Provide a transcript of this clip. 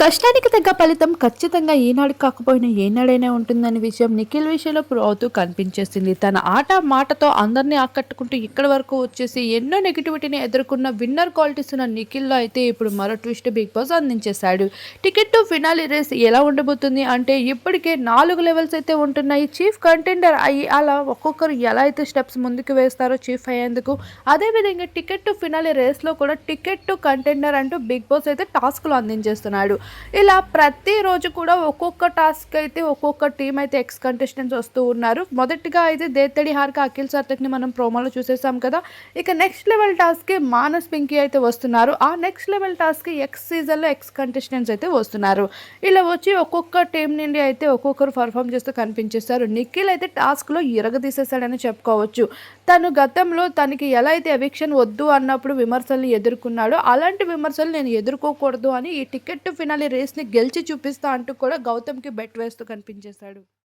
కష్టానికి తగ్గ ఫలితం ఖచ్చితంగా ఈనాడు కాకపోయినా ఏనాడైనా ఉంటుందనే విషయం నిఖిల్ విషయంలో ప్రూవ్ అవుతూ కనిపించేసింది. తన ఆట మాటతో అందరినీ ఆకట్టుకుంటూ ఇక్కడి వరకు వచ్చేసి ఎన్నో నెగిటివిటీని ఎదుర్కొన్న విన్నర్ క్వాలిటీస్ ఉన్న నిఖిల్లో అయితే ఇప్పుడు మరో ట్విస్ట్ బిగ్ బాస్ అందించేశాడు. టికెట్ టు ఫినాలి రేస్ ఎలా ఉండబోతుంది అంటే ఇప్పటికే నాలుగు లెవెల్స్ అయితే ఉంటున్నాయి. చీఫ్ కంటెండర్ అయ్యి అలా ఒక్కొక్కరు ఎలా అయితే స్టెప్స్ ముందుకు వేస్తారో చీఫ్ అయ్యేందుకు అదేవిధంగా టికెట్ టు ఫినాలి రేస్లో కూడా టికెట్ టు కంటెండర్ అంటూ బిగ్ బాస్ అయితే టాస్క్లు అందించేస్తున్నాడు. ఇలా ప్రతిరోజు కూడా ఒక్కొక్క టాస్క్ అయితే ఒక్కొక్క టీం అయితే ఎక్స్ కంటెస్టెంట్స్ వస్తూ ఉన్నారు. మొదటిగా అయితే దేత్తడి హార్క అఖిల్ సార్తక్ని మనం ప్రోమోలో చూసేసాం కదా. ఇక నెక్స్ట్ లెవెల్ టాస్క్కి మానస్ పింకీ అయితే వస్తున్నారు. ఆ నెక్స్ట్ లెవెల్ టాస్క్కి ఎక్స్ సీజన్లో ఎక్స్ కంటెస్టెంట్స్ అయితే వస్తున్నారు. ఇలా వచ్చి ఒక్కొక్క టీం నుండి అయితే ఒక్కొక్కరు పర్ఫామ్ చేస్తూ కనిపించేస్తారు నిఖిల్ అయితే టాస్క్లో ఇరగదీసేసాడని చెప్పుకోవచ్చు. తను గతంలో తనకి ఎలా అయితే ఎవిక్షన్ వద్దు అన్నప్పుడు విమర్శల్ని ఎదుర్కొన్నాడో అలాంటి విమర్శలు నేను ఎదుర్కోకూడదు అని ఈ టికెట్ ఫినాల్ ఫినాలి రేస్ని గెలిచి చూపిస్తా అంటూ కూడా గౌతమ్కి బెట్ వేస్తూ కనిపించేశాడు.